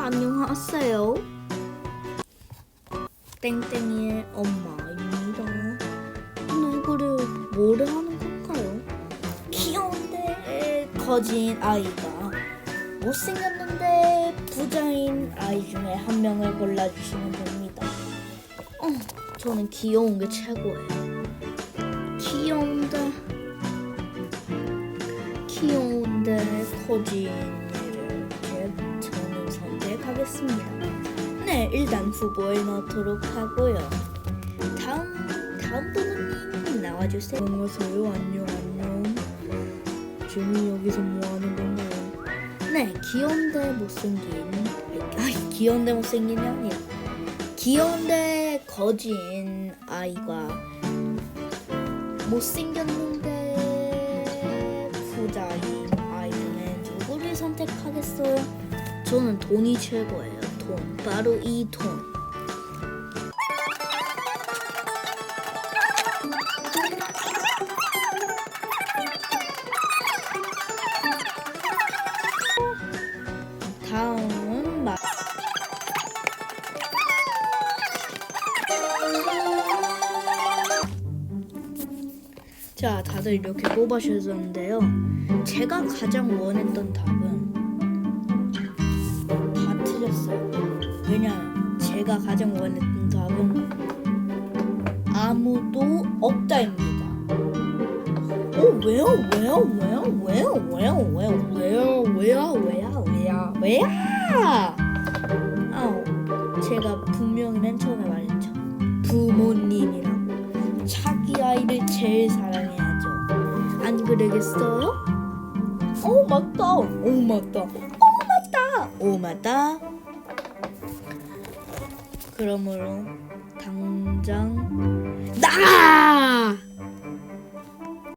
안녕하세요. 땡땡이의 엄마입니다. 누구를 뭐를 하는 건가요? 귀여운데 거진 아이가 못생겼는데 부자인 아이 중에 한 명을 골라주시면 됩니다. 어, 저는 귀여운 게 최고예요. 귀여운데 귀여운데 거진 하겠습니다. 네, 일단 후보에 넣도록 하고요. 다음 다음 부모님 나와주세요. 안녕하세요. 안녕 안녕. 지금 여기서 뭐 하는 건가요? 네, 귀여운데 못생긴. 아니, 귀여운데 못생긴이 아니라 귀여운데 거진 아이가 못생겼는데 부자인 아이 중에 누구를 선택하겠어요? 저는 돈이 최고예요. 돈. 바로 이 돈. 자, 다들 이렇게 뽑아주셨는데요. 제가 가장 원했던 답은 다 틀렸어요. 왜냐면 제가 가장 원했던 답은 아무도 없다입니다. 어 왜요 왜요 왜요 왜요 왜요 왜요 왜요 왜요 왜요 왜요 왜요 아 제가 분명히 맨 처음에 말했죠. 부모님이라고 자기 아이를 제일 사랑해야죠. 안 그러겠어요? 어 맞다. 오 맞다. 오 맞다. 오 맞다. 그러므로 당장 나가!